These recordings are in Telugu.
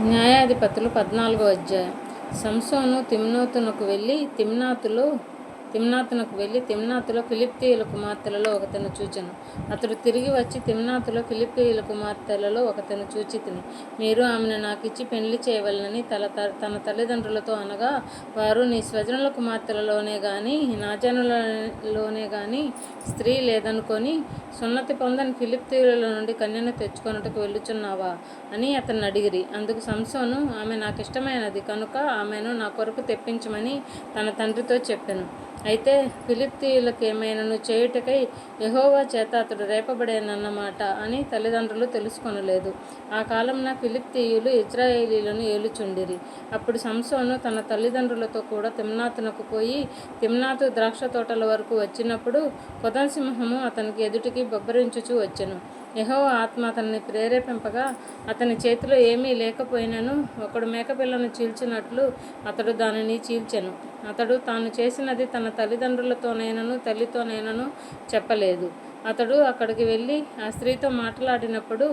న్యాయాధిపతులు పద్నాలుగో అధ్యాయం. సంసోను తిమ్నాతునకు వెళ్ళి తిమ్నాతులో తిమ్నాతునకు వెళ్ళి తిమ్నాతులో ఫిలిప్తీయుల కుమార్తెలలో ఒకతను చూచెను. అతడు తిరిగి వచ్చి తిమ్నాతులో ఫిలిప్తీయుల కుమార్తెలలో ఒకతను చూచి తిని. మీరు ఆమెను నాకిచ్చి పెళ్ళి చేయవలనని తల తన తల్లిదండ్రులతో అనగా వారు నీ స్వజనుల కుమార్తెలలోనే కానీ నాజనులలోనే కానీ స్త్రీ లేదనుకొని సున్నతి పొందని ఫిలిప్తీయుల నుండి కన్యను తెచ్చుకొనుటకు వెళ్ళుచున్నావా? అని అతను అడిగిరి. అందుకు సంసోను ఆమె నాకు ఇష్టమైనది కనుక ఆమెను నా కొరకు తెప్పించమని తన తండ్రితో చెప్పాను. అయితే ఫిలిప్తీయులకు ఏమైనాను చేయుటకై యెహోవా చేత అతడు రేపబడేనన్నమాట అని తల్లిదండ్రులు తెలుసుకొనలేదు. ఆ కాలంన ఫిలిప్తీయులు ఇజ్రాయేలీలను ఏలుచుండిరి. అప్పుడు సంసోను తన తల్లిదండ్రులతో కూడా తిమ్నాతునకు పోయి తిమ్నాతు ద్రాక్ష తోటల వరకు వచ్చినప్పుడు కొదంసింహము అతనికి ఎదుటికి బొబ్బరించుచూ వచ్చెను. యహో ఆత్మ అతన్ని ప్రేరేపింపగా అతని చేతిలో ఏమీ లేకపోయినను ఒకడు మేకపిల్లను చీల్చినట్లు అతడు దానిని చీల్చెను. అతడు తాను చేసినది తన తల్లిదండ్రులతోనైనను తల్లితోనైనను చెప్పలేదు. అతడు అక్కడికి వెళ్ళి ఆ స్త్రీతో మాట్లాడినప్పుడు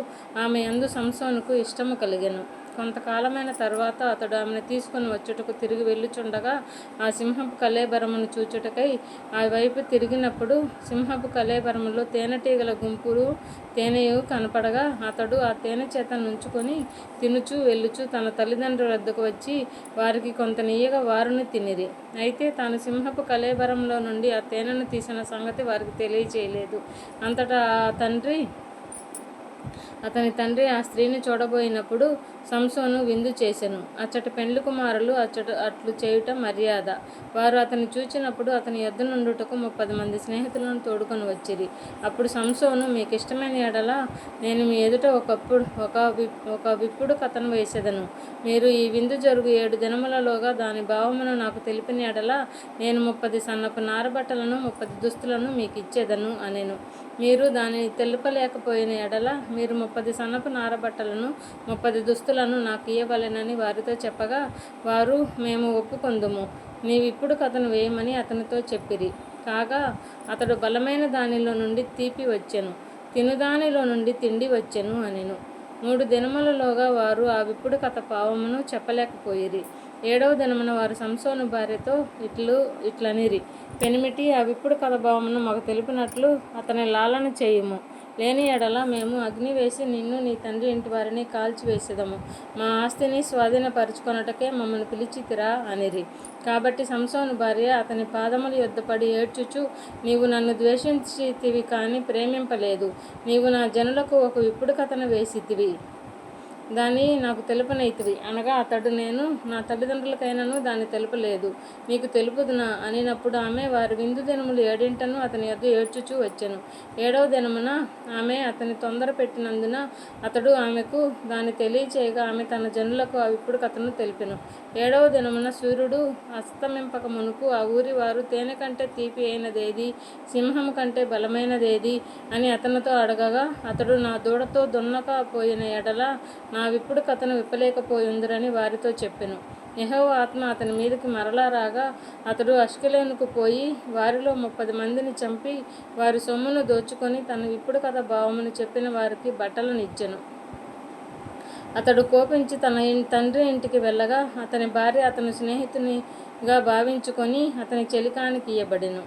ఆమె అందు సంసోనుకు ఇష్టము కలిగెను. కొంతకాలమైన తర్వాత అతడు ఆమెను తీసుకుని వచ్చుటకు తిరిగి వెళ్ళుచుండగా ఆ సింహపు కలేబరమును చూచుటకై ఆ వైపు తిరిగినప్పుడు సింహపు కలేబరములో తేనెటీగల గుంపులు తేనెయు కనపడగా అతడు ఆ తేనె చేత నుంచుకొని తినుచు వెళ్ళుచు తన తల్లిదండ్రుల వద్దకు వచ్చి వారికి కొంత నీయగా వారుని తినిరి. అయితే తాను సింహపు కలేబరంలో నుండి ఆ తేనెను తీసిన సంగతి వారికి తెలియచేయలేదు. అంతటా ఆ తండ్రి అతని తండ్రి ఆ స్త్రీని చూడబోయినప్పుడు సంసోను విందు చేసెను. అచ్చట పెండ్లి కుమారులు అచ్చట అట్లు చేయుట మర్యాద. వారు అతన్ని చూచినప్పుడు అతని యొద్ద నుండుటకు ముప్పది మంది స్నేహితులను తోడుకొని వచ్చిరి. అప్పుడు సంసోను మీకు ఇష్టమైన ఎడల నేను మీ ఎదుట ఒకప్పుడు ఒక ఒక విప్పుడు కథను వేసేదను. మీరు ఈ విందు జరుగు ఏడు దినములలోగా దాని భావమును నాకు తెలిపిన ఎడల నేను ముప్పది సన్నపు నారబట్టలను ముప్పది దుస్తులను మీకు ఇచ్చేదను అనేను. మీరు దానిని తెలుపలేకపోయిన ఎడల మీరు ముప్పది సన్నపు నారబట్టలను ముప్పది దుస్తులను నాకు ఇయ్యవలెనని వారితో చెప్పగా వారు మేము ఒప్పుకొందుము. నీవిప్పుడు కథను వేయమని అతనితో చెప్పిరి. కాగా అతడు బలమైన దానిలో నుండి తీపి వచ్చెను తినుదానిలో నుండి తిండి వచ్చెను అనెను. మూడు దినములలోగా వారు ఆ విప్పుడు కథ పావమును చెప్పలేకపోయిరి. ఏడవ దినమున వారు సంసోను భార్యతో ఇట్లు ఇట్లనిరి. పెనిమిటి ఆ విప్పుడు కథ భావమును మాకు తెలిపినట్లు అతని లాలన చేయుము. లేని ఎడల మేము అగ్ని వేసి నిన్ను నీ తండ్రి ఇంటి వారిని కాల్చివేసేదము మా ఆస్తిని స్వాధీనపరుచుకొనుటకే మమ్మల్ని పిలిచితిరా అనిరి. కాబట్టి సంసోను భార్య అతని పాదముల యుద్ధపడి ఏడ్చుచు నీవు నన్ను ద్వేషించితివి కానీ ప్రేమింపలేదు. నీవు నా జనులకు ఒక ఇప్పుడు కథను వేసితివి. దాన్ని నాకు తెలుపనైతివి. అనగా అతడు నేను నా తల్లిదండ్రులకైనను దాన్ని తెలుపలేదు. మీకు తెలుపుదునా? అనినప్పుడు ఆమె వారి విందు దినములు ఏడింటను అతని యొద్ద ఏడ్చుచూ వచ్చాను. ఏడవ దినమున ఆమె అతని తొందర పెట్టినందున అతడు ఆమెకు దాన్ని తెలియచేయగా ఆమె తన జనులకు ఇప్పుడు కథను తెలిపెను. ఏడవ దినమున సూర్యుడు అస్తమింపక మునుకు ఆ ఊరి వారు తేనె కంటే తీపి అయినదేది సింహం కంటే బలమైనదేది అని అతనితో అడగగా అతడు నా దూడతో దున్నక పోయిన ఎడల నా విప్పుడు కథను విప్పలేకపోయిందిరని వారితో చెప్పెను. యెహోవా ఆత్మ అతని మీదకి మరలా రాగా అతడు అష్కలేనుకు పోయి వారిలో ముప్పది మందిని చంపి వారి సొమ్మును దోచుకొని తన విప్పుడు కథ భావమును చెప్పిన వారికి బట్టలను ఇచ్చెను. అతడు కోపించి తన తండ్రి ఇంటికి వెళ్ళగా అతని భార్య అతని స్నేహితునిగా భావించుకొని అతని చెలికానికి ఇయ్యబడిను.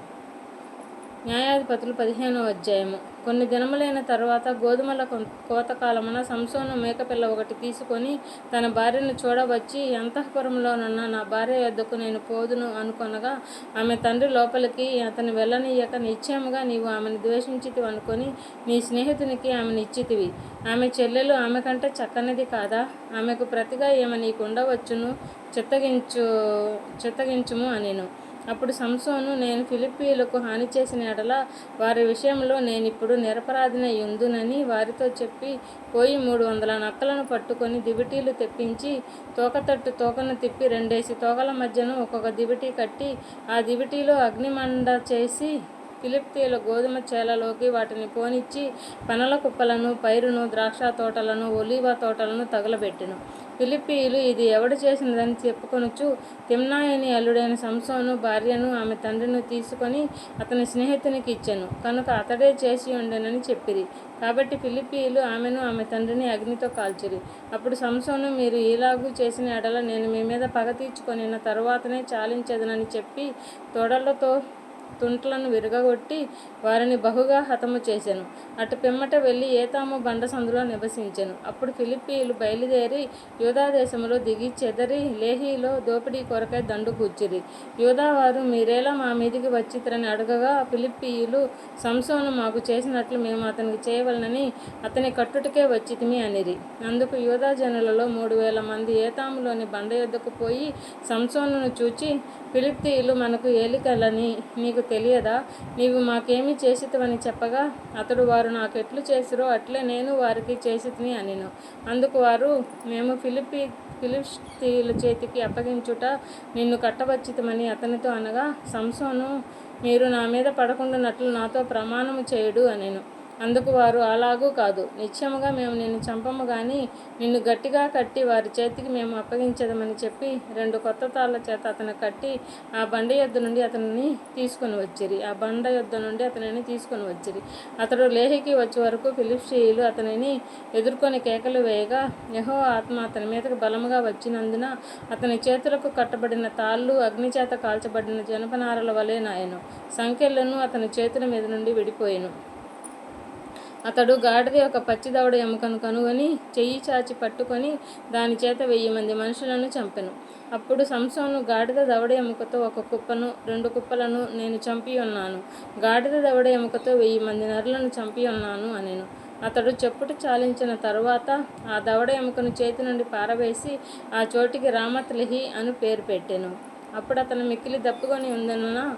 న్యాయాధిపతులు పదిహేనవ అధ్యాయము. కొన్ని దినములైన తరువాత గోధుమల కొం- కోతకాలమున సంసోను మేకపిల్ల ఒకటి తీసుకొని తన భార్యను చూడవచ్చి అంతఃపురంలోనున్న నా భార్య యొద్దకు నేను పోదును అనుకొనగా ఆమె తండ్రి లోపలికి అతను వెళ్ళనీయక నిశ్చయముగా నీవు ఆమెను ద్వేషించితివి అనుకొని నీ స్నేహితునికి ఆమెను ఇచ్చితివి. ఆమె చెల్లెలు ఆమె కంటే చక్కనిది కాదా? ఆమెకు ప్రతిగా ఏమ నీకు ఉండవచ్చును చిత్తగించు చిత్తగించుము అనెను. అప్పుడు సంసోను నేను ఫిలిప్పీలకు హాని చేసిన ఎడల వారి విషయంలో నేను ఇప్పుడు నిరపరాధిన యుందునని వారితో చెప్పి పోయి మూడు వందల నక్కలను పట్టుకొని దివిటీలు తెప్పించి తోకతట్టు తోకను తిప్పి రెండేసి తోకల మధ్యను ఒక్కొక్క దివిటీ కట్టి ఆ దివిటీలో అగ్నిమండ చేసి ఫిలిప్తీల గోధుమ చేలలోకి వాటిని పోనిచ్చి పనల కుప్పలను పైరును ద్రాక్ష తోటలను ఒలీవ తోటలను తగలబెట్టెను. ఫిలిప్పీయులు ఇది ఎవడు చేసినదని చెప్పుకొనుచు తిమ్నాయని అల్లుడైన సంసోను భార్యను ఆమె తండ్రిని తీసుకొని అతని స్నేహితునికి ఇచ్చెను. కనుక అతడే చేసి ఉండెనని చెప్పిరి. కాబట్టి ఫిలిప్పీయులు ఆమెను ఆమె తండ్రిని అగ్నితో కాల్చిరి. అప్పుడు సంసోను మీరు ఇలాగూ చేసిన ఎడల నేను మీ మీద పగ తీర్చుకొనిన తరువాతనే చాలించదనని చెప్పి తొడలతో తుంట్లను విరగగొట్టి వారిని బహుగా హతము చేశాను అటు పిమ్మట వెళ్ళి ఏతాము బండ సందులో నివసించాను. అప్పుడు ఫిలిప్పీయులు బయలుదేరి యూదా దేశంలో దిగి చెదరి లేహీలో దోపిడీ కొరకై దండు కూర్చిరి. యూదావారు మీరేలా మా మీదికి వచ్చిత్రని అడగగా ఫిలిప్పీయులు సంసోను మాకు చేసినట్లు మేము అతనికి చేయవలనని అతని కట్టుటికే వచ్చితిమి అనిరి. అందుకు యూదా జనులలో మూడు వేల మంది ఏతాములోని బండ యొద్దకు పోయి సంసోను చూచి ఫిలిప్తీయులు మనకు ఏలికలని నీకు తెలియదా? నీవు మాకేమి చేసితవని చెప్పగా అతడు వారు నాకు ఎట్లు చేసిరో అట్లే నేను వారికి చేసితిని అనిను. అందుకు వారు మేము ఫిలిపి ఫిలిస్తీయుల చేతికి అప్పగించుట నిన్ను కట్టవచ్చితమని అతనితో అనగా సంసోను మీరు నా మీద పడకుండానట్లు నాతో ప్రమాణము చేయుడు అనెను. అందుకు వారు అలాగూ కాదు. నిత్యముగా మేము నిన్ను చంపము గాని నిన్ను గట్టిగా కట్టి వారి చేతికి మేము అప్పగించదమని చెప్పి రెండు కొత్త తాళ్ళ చేత అతను కట్టి ఆ బండ యొద్ద నుండి అతనిని తీసుకొని వచ్చిరి. ఆ బండ యొద్ద నుండి అతనిని తీసుకొని వచ్చిరి. అతడు లేహికి వచ్చే వరకు ఫిలిప్షియులు అతనిని ఎదుర్కొని కేకలు వేయగా యహో ఆత్మ అతని మీదకు బలముగా వచ్చినందున అతని చేతులకు కట్టబడిన తాళ్ళు అగ్నిచేత కాల్చబడిన జనపనారల వలె నాయను. సంఖ్యలను అతని చేతుల మీద నుండి విడిపోయాను. అతడు గాడిద యొక్క పచ్చి దవడ ఎముకను కనుగొని చెయ్యి చాచి పట్టుకొని దాని చేత వెయ్యి మంది మనుషులను చంపెను. అప్పుడు సంసోను గాడిద దవడ ఎముకతో ఒక కుప్పను రెండు కుప్పలను నేను చంపి ఉన్నాను. గాడిద దవడ ఎముకతో వెయ్యి మంది నరులను చంపి ఉన్నాను అనేను. అతడు చెప్పుట చాలించిన తరువాత ఆ దవడ ఎముకను చేతి నుండి పారవేసి ఆ చోటికి రామత్లిహి అని పేరు పెట్టెను. అప్పుడు అతను మిక్కిలి దప్పుకొని ఉందన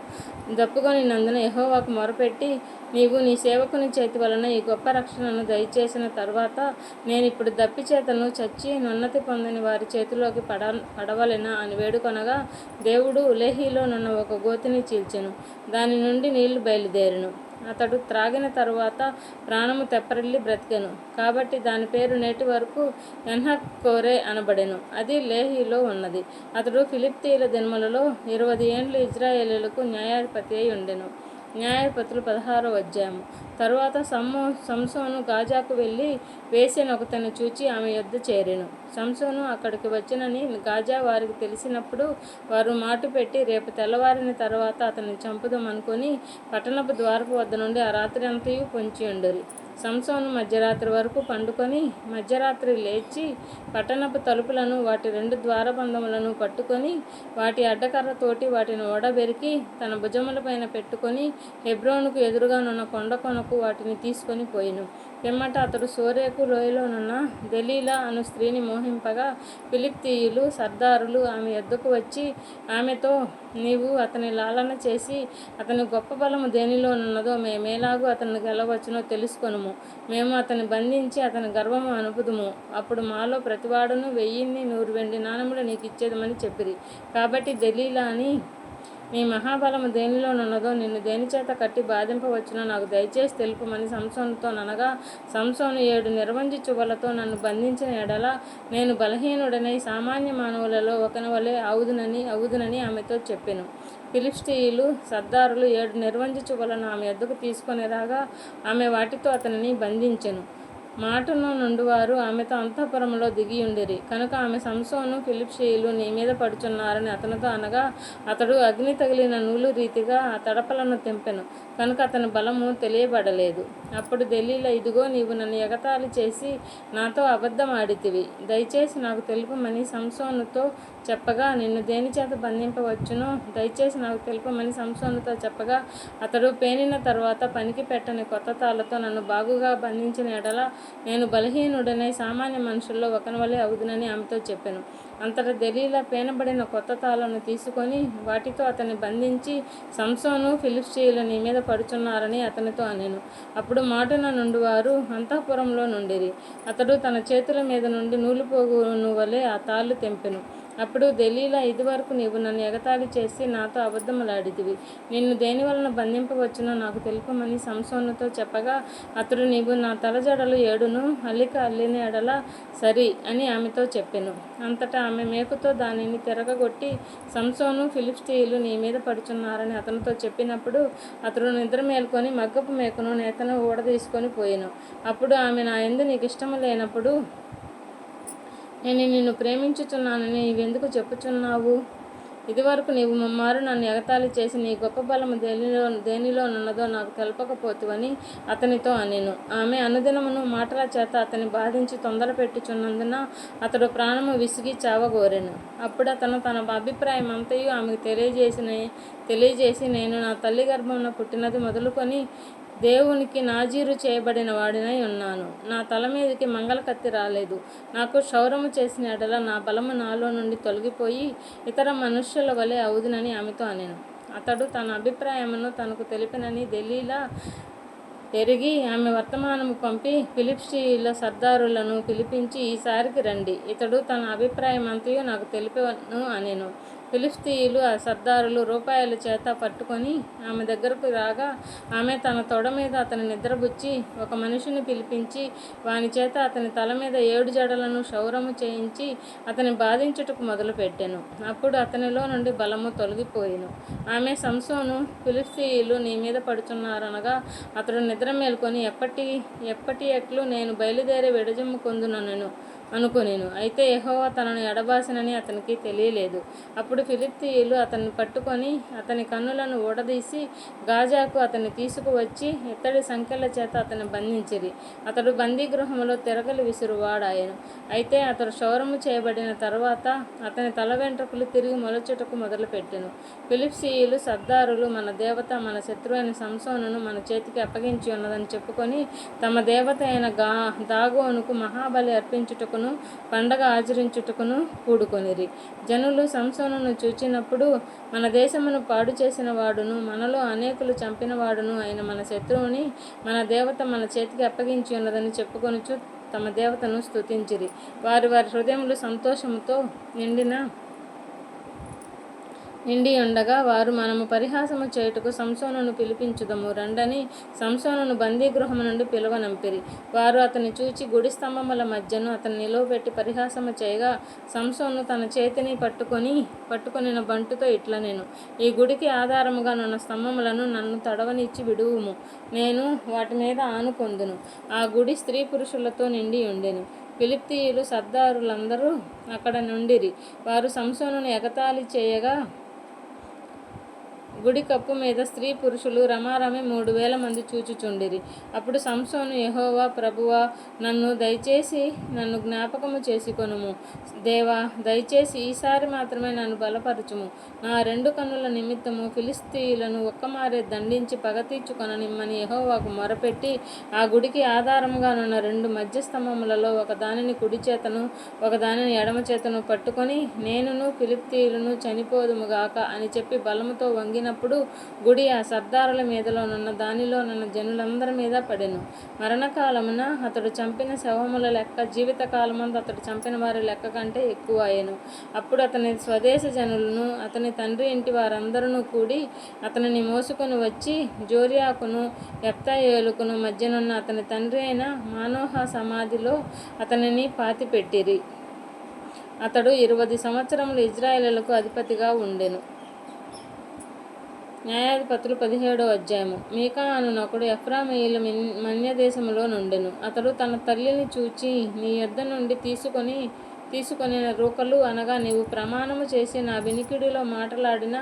దప్పుకొని నందున యహోవాకు మొరపెట్టి నీవు నీ సేవకుని చేతి వలన ఈ గొప్ప రక్షణను దయచేసిన తర్వాత నేను ఇప్పుడు దప్పి చేతను చచ్చి నున్నతి పొందని వారి చేతిలోకి పడ పడవలెనా అని వేడుకొనగా దేవుడు లేహీలో నున్న ఒక గోతిని చీల్చెను. దాని నుండి నీళ్ళు బయలుదేరును. అతడు త్రాగిన తరువాత ప్రాణము తెప్పరిల్లి బ్రతికెను. కాబట్టి దాని పేరు నేటి వరకు ఎన్హకోరే అనబడెను. అది లేహీలో ఉన్నది. అతడు ఫిలిప్తీల దినములలో ఇరవై ఏండ్లు ఇజ్రాయేలీలకు న్యాయాధిపతి అయి ఉండెను. న్యాయపత్రులు పదహారో అధ్యాయము. తరువాత సమ్మో సంసోను గాజాకు వెళ్ళి వేసిన ఒకతను చూచి ఆమె యొద్ద చేరెను. సంసోను అక్కడికి వచ్చినని గాజా వారికి తెలిసినప్పుడు వారు మాటు పెట్టి రేపు తెల్లవారిన తర్వాత అతన్ని చంపుదామనుకొని పట్టణపు ద్వారపు వద్ద నుండి ఆ రాత్రి అంతయు పొంచి ఉండరు సంసోను మధ్యరాత్రి వరకు పండుకొని మధ్యరాత్రి లేచి పట్టణపు తలుపులను వాటి రెండు ద్వారబంధములను పట్టుకొని వాటి అడ్డకర్రతోటి వాటిని ఓడబెరికి తన భుజములపైన పెట్టుకొని హెబ్రోనుకు ఎదురుగానున్న కొండ కొనకు వాటిని తీసుకొని పోయిను. పిమ్మట అతడు సోరేకు లోయలోనున్న దెలీలా అను స్త్రీని మోహింపగా ఫిలిప్తీయులు సర్దారులు ఆమె ఎద్దుకు వచ్చి ఆమెతో నీవు అతని లాలన చేసి అతని గొప్ప బలము దేనిలోనున్నదో మేమేలాగూ అతన్ని గెలవచ్చునో తెలుసుకొనుము. మేము అతన్ని బంధించి అతని గర్వము అనుపుదము. అప్పుడు మాలో ప్రతివాడును వెయ్యిన్ని నూరు వెండి నాణములు నీకు ఇచ్చేదమని చెప్పిరి. కాబట్టి దలీలా అని నీ మహాబలము దేనిలోనున్నదో నిన్ను దేనిచేత కట్టి బాధింపవచ్చునో నాకు దయచేసి తెలుపుమని సంసోనుతో అనగా సంసోను ఏడు నిర్వంజి చువలతో నన్ను బంధించిన ఎడల నేను బలహీనుడనై సామాన్య మానవులలో ఒకని వలె అవుదునని అవుదునని ఆమెతో చెప్పాను. ఫిలిప్స్టీయులు సర్దారులు ఏడు నిర్వంజి చువలను ఆమె ఎద్దుకు తీసుకొని రాగా ఆమె వాటితో అతనిని బంధించెను. మాటను నుండి వారు ఆమెతో అంతఃపురంలో దిగి ఉండిరి కనుక ఆమె సంసోను ఫిలిప్షీయులు నీ మీద పడుచున్నారని అతనితో అనగా అతడు అగ్ని తగిలిన నూలు రీతిగా ఆ తడపలను తెంపెను. కనుక అతని బలము తెలియబడలేదు. అప్పుడు ఢిల్లీలో ఇదిగో నీవు నన్ను ఎగతాళి చేసి నాతో అబద్ధం ఆడితివి దయచేసి నాకు తెలుపమని సంసోనుతో చెప్పగా నిన్ను దేని చేత బంధింపవచ్చునో దయచేసి నాకు తెలుపమని సంసోనుతో చెప్పగా అతడు పేనిన తర్వాత పనికి పెట్టని కొత్త తాళ్ళతో నన్ను బాగుగా బంధించిన ఎడల నేను బలహీనుడనే సామాన్య మనుషుల్లో ఒకని వలె అవుదునని ఆమెతో చెప్పాను. అంతట దెలీలా పేనబడిన కొత్త తాళను తీసుకొని వాటితో అతన్ని బంధించి సంసోను ఫిలిప్స్టీయులు నీ మీద పడుచున్నారని అతనితో అనెను. అప్పుడు మాటున నుండి వారు అంతఃపురంలో నుండిరి. అతడు తన చేతుల మీద నుండి నూలుపోగును వలె ఆ తాళ్ళు తెంపెను. అప్పుడు దెలీలా ఇదివరకు నీవు నన్ను ఎగతాళి చేసి నాతో అబద్ధములాడితివి. నిన్ను దేని వలన బంధింపవచ్చునో నాకు తెలుపమని సంసోనుతో చెప్పగా అతడు నీవు నా తలజడలు ఏడును అల్లిక అల్లిన ఎడల సరి అని ఆమెతో చెప్పెను. అంతటా ఆమె మేకుతో దానిని తిరగగొట్టి సంసోను ఫిలిప్స్తీయులు నీ మీద పడుచున్నారని అతనితో చెప్పినప్పుడు అతడు నిద్ర మేల్కొని మగ్గపు మేకను నేతను ఊడదీసుకొని పోయాను. అప్పుడు ఆమె నా ఎందు నీకు ఇష్టము లేనప్పుడు నేను నిన్ను ప్రేమించుచున్నానని నీవెందుకు చెప్పుచున్నావు? ఇదివరకు నీవు మమ్మారు నన్ను ఎగతాళి చేసి నీ గొప్ప బలము దేనిలో దేనిలో నున్నదో నాకు తెలపకపోతువని అతనితో అనెను. ఆమె అనుదినమును మాటల చేత అతని బాధించి తొందర పెట్టుచున్నందున అతడు ప్రాణము విసిగి చావగోరెను. అప్పుడు అతను తన అభిప్రాయం అంతయు ఆమెకు తెలియజేసిన తెలియజేసి నేను నా తల్లి గర్భంలో పుట్టినది మొదలుకొని దేవునికి నాజీరు చేయబడిన వాడినై ఉన్నాను. నా తల మీదకి మంగళకత్తి రాలేదు. నాకు క్షౌరము చేసిన ఎడల నా బలము నాలో నుండి తొలగిపోయి ఇతర మనుష్యుల వలె అవుదునని ఆమెతో అనెను. అతడు తన అభిప్రాయమును తనకు తెలిపినని దెలీలా ఎరిగి ఆమె వర్తమానము పంపి ఫిలిప్స్టీల సర్దారులను పిలిపించి ఈసారికి రండి. ఇతడు తన అభిప్రాయం అంతయు నాకు తెలిపను అనేను. ఫిలిస్తీయులు ఆ సర్దారులు రూపాయల చేత పట్టుకొని ఆమె దగ్గరకు రాగా ఆమె తన తొడ మీద అతని నిద్రబుచ్చి ఒక మనిషిని పిలిపించి వాని చేత అతని తల మీద ఏడు జడలను క్షౌరము చేయించి అతని బాధించుటకు మొదలుపెట్టెను. అప్పుడు అతనిలో నుండి బలము తొలగిపోయాను. ఆమె సంసోను ఫిలిస్తీయులు నీ మీద పడుచున్నారనగా అతడు నిద్ర మేల్కొని ఎప్పటి ఎప్పటి ఎట్లు నేను బయలుదేరి విడజమ్ముకొందునను అనుకొనెను అయితే ఎహోవా తనను ఎడబాసినని అతనికి తెలియలేదు. అప్పుడు ఫిలిప్తీయులు అతన్ని పట్టుకొని అతని కన్నులను ఊడదీసి గాజాకు అతన్ని తీసుకువచ్చి ఇత్తడి సంఖ్యల చేత అతన్ని బంధించిరి. అతడు బందీగృహములో తిరగలి విసురువాడాయను. అయితే అతడు క్షౌరము చేయబడిన తర్వాత అతని తల వెంట్రుకలు తిరిగి మొలచుటకు మొదలుపెట్టెను. ఫిలిప్సీయులు సర్దారులు మన దేవత మన శత్రువైన సంసోనును మన చేతికి అప్పగించి ఉన్నదని చెప్పుకొని తమ దేవత అయిన గా దాగోనుకు మహాబలి అర్పించుటకు చేయుటకును పండగ ఆచరించుటకును కూడుకొనిరి. జనులు సంసోనను చూచినప్పుడు మన దేశమును పాడు చేసిన వాడును మనలో అనేకులు చంపిన వాడును అయిన మన శత్రువుని మన దేవత మన చేతికి అప్పగించి ఉన్నదని చెప్పుకొనుచు తమ దేవతను స్తుతించిరి. వారి వారి హృదయములు సంతోషముతో నిండిన నిండి ఉండగా వారు మనము పరిహాసము చేయుటకు సంసోనును పిలిపించుదము. రండని సంసోనును బందీగృహము నుండి పిలువనంపిరి. వారు అతని చూచి గుడి స్తంభముల మధ్యను అతను నిలువబెట్టి పరిహాసము చేయగా సంసోను తన చేతిని పట్టుకొని పట్టుకొనిన బంటుతో ఇట్లా నేను ఈ గుడికి ఆధారముగా నున్న స్తంభములను నన్ను తడవనిచ్చి విడువుము. నేను వాటి మీద ఆనుకొందును ఆ గుడి స్త్రీ పురుషులతో నిండి ఉండెను ఫిలిప్తీయులు సర్దారులందరూ అక్కడ నుండిరి. వారు సంసోను ఎగతాళి చేయగా గుడి కప్పు మీద స్త్రీ పురుషులు రమారమి మూడు వేల మంది చూచుచుండిరి. అప్పుడు సంసోను యహోవా ప్రభువా నన్ను దయచేసి నన్ను జ్ఞాపకము చేసుకొనుము. దేవా దయచేసి ఈసారి మాత్రమే నన్ను బలపరచుము. నా రెండు కన్నుల నిమిత్తము ఫిలిస్తీయులను ఒక్కమారే దండించి పగ తీర్చుకొననిమ్మని యెహోవాకు మొరపెట్టి ఆ గుడికి ఆధారంగానున్న రెండు మధ్య స్తంభములలో కుడి చేతను ఒకదానిని ఎడమ చేతను పట్టుకొని నేనును ఫిలిప్తీయులను చనిపోదుముగాక అని చెప్పి బలముతో వంగిన చేసినప్పుడు గుడి ఆ సర్దారుల మీదలో నున్న దానిలో నున్న జనులందరి మీద పడెను. మరణకాలమున అతడు చంపిన శవముల లెక్క జీవితకాలమందు అతడు చంపిన వారి లెక్క కంటే ఎక్కువ అయ్యను అప్పుడు అతని స్వదేశ జనులను అతని తండ్రి ఇంటి వారందరూ కూడి అతనిని మోసుకొని వచ్చి జోరియాకును ఎప్తాయేలుకును మధ్యనున్న అతని తండ్రి అయిన మానోహ సమాధిలో అతనిని పాతిపెట్టిరి. అతడు ఇరవై సంవత్సరములు ఇజ్రాయేలులకు అధిపతిగా ఉండెను. న్యాయాధిపతులు పదిహేడో అధ్యాయము. మీకా అనునొకడు ఎఫ్రామీయుల మన్య దేశములో నుండెను. అతడు తన తల్లిని చూచి నీ యొద్ద నుండి తీసుకొని తీసుకొని రూకలు అనగా నీవు ప్రమాణము చేసి నా వినికిడిలో మాట్లాడిన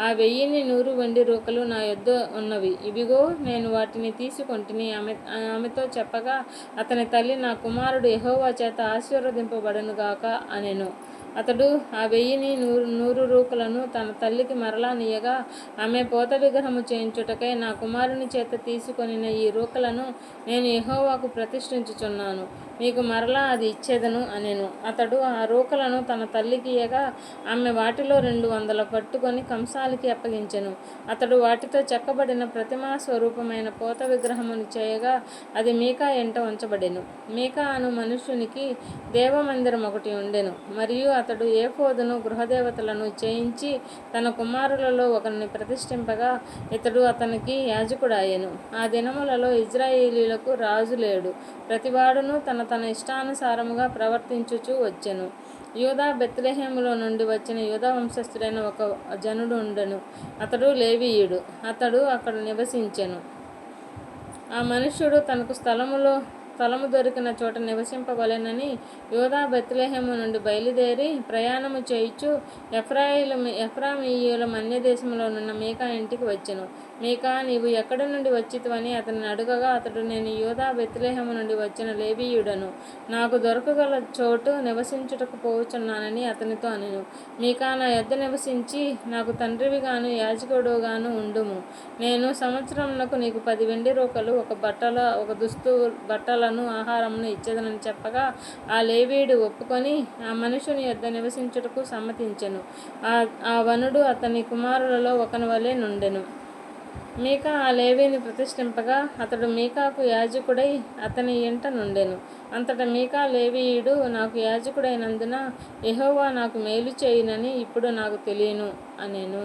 ఆ వెయ్యిని నూరు వెండి రూకలు నా యొద్ద ఉన్నవి. ఇవిగో నేను వాటిని తీసుకొంటిని. ఆమె ఆమెతో చెప్పగా అతని తల్లి నా కుమారుడు ఎహోవా చేత ఆశీర్వదింపబడను గాక అనెను. అతడు ఆ వెయ్యిని నూరు నూరు రూపులను తన తల్లికి మరలా నీయగా ఆమె పోత విగ్రహము చేయించుటకై నా కుమారుని చేత తీసుకొనిన ఈ రూకలను నేను యహోవాకు ప్రతిష్ఠించుచున్నాను. మీకు మరలా అది ఇచ్చేదను అనెను. అతడు ఆ రూకలను తన తల్లికి ఇయగా ఆమె వాటిలో రెండు వందల పట్టుకొని కంసాలికి అప్పగించెను. అతడు వాటితో చెక్కబడిన ప్రతిమా స్వరూపమైన పోత విగ్రహమును చేయగా అది మీకా ఎంట ఉంచబడెను. మీకా అను మనుష్యునికి దేవమందిరం ఒకటి ఉండెను. మరియు అతడు ఏఫోదును గృహదేవతలను చేయించి తన కుమారులలో ఒకరిని ప్రతిష్ఠింపగా ఇతడు అతనికి యాజకుడాయెను. ఆ దినములలో ఇజ్రాయేలీలకు రాజు లేడు. ప్రతివాడును తన తన ఇష్టానుసారముగా ప్రవర్తించుచూ వచ్చెను. యూదా బెత్లెహేములో నుండి వచ్చిన యూదా వంశస్థుడైన ఒక జనుడు ఉండెను. అతడు లేవీయుడు. అతడు అక్కడ నివసించెను. ఆ మనుష్యుడు తనకు స్థలములో స్థలము దొరికిన చోట నివసింపవలెనని యోధా బెత్లెహేము నుండి బయలుదేరి ప్రయాణము చేయుచు ఎఫ్రాయిలు ఎఫ్రామీయుల మన్యదేశంలోనున్న మీకా ఇంటికి వచ్చెను. మీకా నీవు ఎక్కడి నుండి వచ్చితువని అతన్ని అడుగగా అతడు నేను యోధా బెత్లెహేము నుండి వచ్చిన లేవీయుడను. నాకు దొరకగల చోటు నివసించుటకు పోవుచున్నానని అతనితో అనెను. మీకా నా యొద్ద నివసించి నాకు తండ్రివిగాను యాజకుడుగాను ఉండుము. నేను సంవత్సరమునకు నీకు పది వెండి రూకలు ఒక బట్టల ఒక దుస్తు బట్టలను ఆహారమును ఇచ్చేదనని చెప్పగా ఆ లేవీయుడు ఒప్పుకొని ఆ మనుషుని యొద్ద నివసించుటకు సమ్మతించెను. ఆ ఆ వనుడు అతని కుమారులలో ఒకని వలె నుండెను. మీకా ఆ లేవిని ప్రతిష్ఠింపగా అతడు మీకాకు యాజకుడై అతని ఇంట నుండెను. అంతటా మీకా లేవీయుడు నాకు యాజకుడైనందున యెహోవా నాకు మేలు చేయునని ఇప్పుడు నాకు తెలియను అనెను.